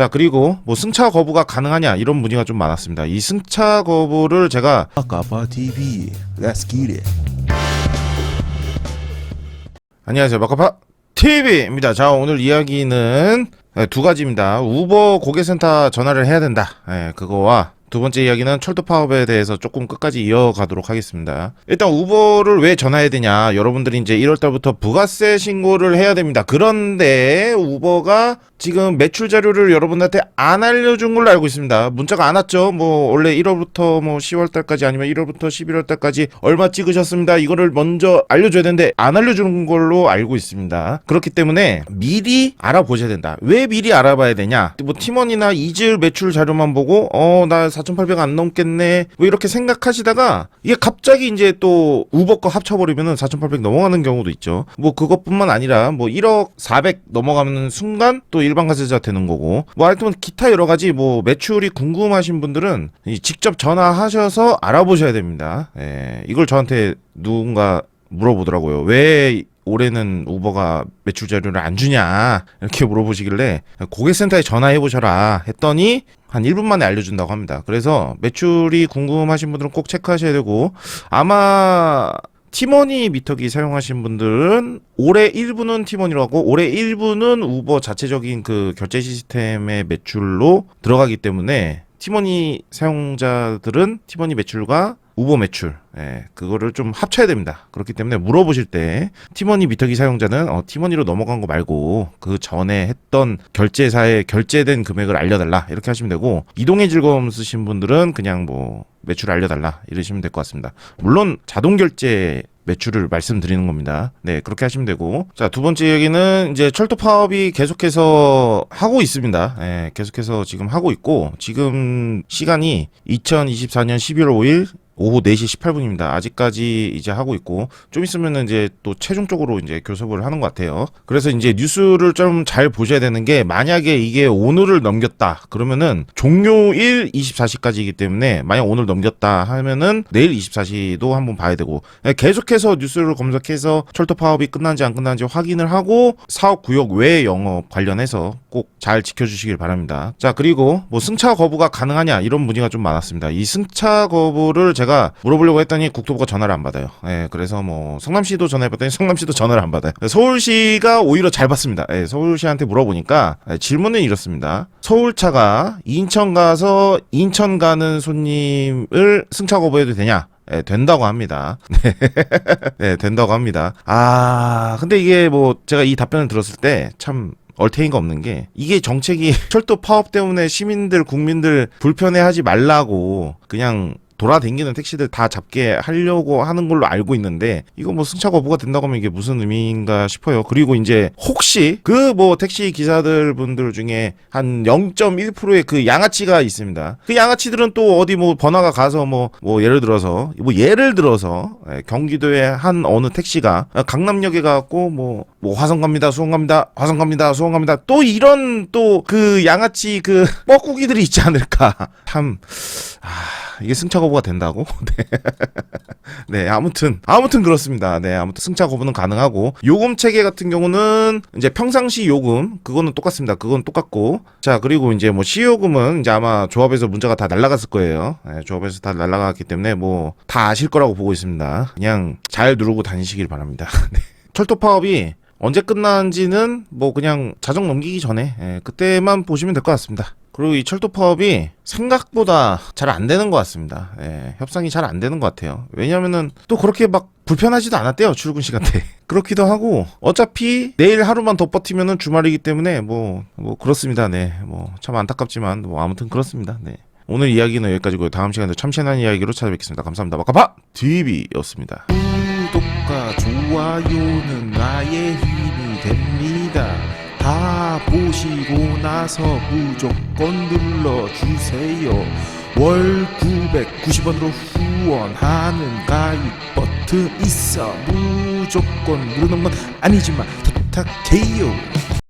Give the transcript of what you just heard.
자 그리고 뭐 승차 거부가 가능하냐 이런 문의가 좀 많았습니다. 이 승차 거부를 제가 아까파 TV Let's get it 안녕하세요 마카파 TV입니다. 자 오늘 이야기는 네, 두 가지입니다. 우버 고객센터 전화를 해야 된다. 네, 그거와 두 번째 이야기는 철도 파업에 대해서 조금 끝까지 이어가도록 하겠습니다. 일단 우버를 왜 전화해야 되냐? 여러분들이 이제 1월 달부터 부가세 신고를 해야 됩니다. 그런데 우버가 지금 매출 자료를 여러분한테 안 알려준 걸로 알고 있습니다. 문자가 안 왔죠. 뭐 원래 1월부터 뭐 10월 달까지 아니면 1월부터 11월 달까지 얼마 찍으셨습니다. 이거를 먼저 알려줘야 되는데 안 알려주는 걸로 알고 있습니다. 그렇기 때문에 미리 알아보셔야 된다. 왜 미리 알아봐야 되냐? 뭐 팀원이나 이질 매출 자료만 보고 어 나 4,800 안 넘겠네. 뭐 이렇게 생각하시다가 이게 갑자기 이제 또 우버 거 합쳐버리면은 4,800 넘어가는 경우도 있죠. 뭐 그것뿐만 아니라 뭐 1억 400 넘어가는 순간 또 일반 가세자 되는 거고 뭐 하여튼 기타 여러 가지 뭐 매출이 궁금하신 분들은 이 직접 전화하셔서 알아보셔야 됩니다. 예, 이걸 저한테 누군가 물어보더라고요. 왜 올해는 우버가 매출 자료를 안 주냐 이렇게 물어보시길래 고객센터에 전화해 보셔라 했더니 한 1분 만에 알려준다고 합니다. 그래서 매출이 궁금하신 분들은 꼭 체크하셔야 되고 아마 티머니 미터기 사용하신 분들은 올해 1부는 티머니라고 올해 1부는 우버 자체적인 그 결제 시스템의 매출로 들어가기 때문에 티머니 사용자들은 티머니 매출과 우버 매출, 예, 그거를 좀 합쳐야 됩니다. 그렇기 때문에 물어보실 때 티머니 미터기 사용자는 어, 티머니로 넘어간 거 말고 그 전에 했던 결제사에 결제된 금액을 알려달라 이렇게 하시면 되고 이동의 즐거움 쓰신 분들은 그냥 뭐 매출 알려달라 이러시면 될 것 같습니다. 물론 자동 결제 매출을 말씀드리는 겁니다. 네, 그렇게 하시면 되고. 자, 두 번째 얘기는 이제 철도 파업이 계속해서 하고 있습니다. 예, 계속해서 지금 하고 있고, 지금 시간이 2024년 11월 5일 오후 4시 18분입니다. 아직까지 이제 하고 있고 좀 있으면은 이제 또 최종적으로 이제 교섭을 하는 것 같아요. 그래서 이제 뉴스를 좀 잘 보셔야 되는 게 만약에 이게 오늘을 넘겼다 그러면은 종료일 24시까지이기 때문에 만약 오늘 넘겼다 하면은 내일 24시도 한번 봐야 되고 예, 계속해서 뉴스를 검색해서 철도 파업이 끝난지 안 끝난지 확인을 하고 사업 구역 외 영업 관련해서 꼭 잘 지켜주시길 바랍니다. 자 그리고 뭐 승차 거부가 가능하냐 이런 문의가 좀 많았습니다. 이 승차 거부를 제가 물어보려고 했더니 국토부가 전화를 안 받아요. 예, 그래서 뭐 성남시도 전화해봤더니 성남시도 전화를 안 받아요. 서울시가 오히려 잘 받습니다. 예, 서울시한테 물어보니까 예, 질문은 이렇습니다. 서울차가 인천 가서 인천 가는 손님을 승차 거부해도 되냐? 예, 된다고 합니다. 네. 네, 된다고 합니다. 아, 근데 이게 뭐 제가 이 답변을 들었을 때참 얼테인가 없는 게 이게 정책이 철도 파업 때문에 시민들 국민들 불편해하지 말라고 그냥 돌아다니는 택시들 다 잡게 하려고 하는 걸로 알고 있는데 이거 뭐 승차 거부가 된다고 하면 이게 무슨 의미인가 싶어요. 그리고 이제 혹시 그 뭐 택시 기사들 분들 중에 한 0.1%의 그 양아치가 있습니다. 그 양아치들은 또 어디 뭐 번화가 가서 뭐 뭐 예를 들어서 뭐 예를 들어서 예, 경기도의 한 어느 택시가 강남역에 가고 뭐 뭐 화성 갑니다 수원 갑니다 화성 갑니다 수원 갑니다 또 이런 또 그 양아치 그 뻐꾸기들이 있지 않을까 참 아, 이게 승차 거부가 된다고? 네. 네, 아무튼 아무튼 그렇습니다. 네, 아무튼 승차 거부는 가능하고 요금 체계 같은 경우는 이제 평상시 요금 그거는 똑같습니다. 그건 똑같고 자 그리고 이제 뭐 시요금은 이제 아마 조합에서 문제가 다 날라갔을 거예요. 네, 조합에서 다 날라갔기 때문에 뭐 다 아실 거라고 보고 있습니다. 그냥 잘 누르고 다니시길 바랍니다. 네. 철도 파업이 언제 끝나는지는 뭐 그냥 자정 넘기기 전에 예, 그때만 보시면 될 것 같습니다. 그리고 이 철도 파업이 생각보다 잘 안 되는 것 같습니다. 예, 협상이 잘 안 되는 것 같아요. 왜냐면은 또 그렇게 막 불편하지도 않았대요 출근 시간대. 그렇기도 하고 어차피 내일 하루만 더 버티면은 주말이기 때문에 뭐뭐 그렇습니다. 네, 뭐 참 안타깝지만 뭐 아무튼 그렇습니다. 네. 오늘 이야기는 여기까지고요. 다음 시간에 참신한 이야기로 찾아뵙겠습니다. 감사합니다. 마카파 TV였습니다. 구독과 좋아요는 나의 힘이 됩니다 다 보시고 나서 무조건 눌러주세요. 월 990원으로 후원하는 가입 버튼 있어. 무조건 누르는 건 아니지만 부탁해요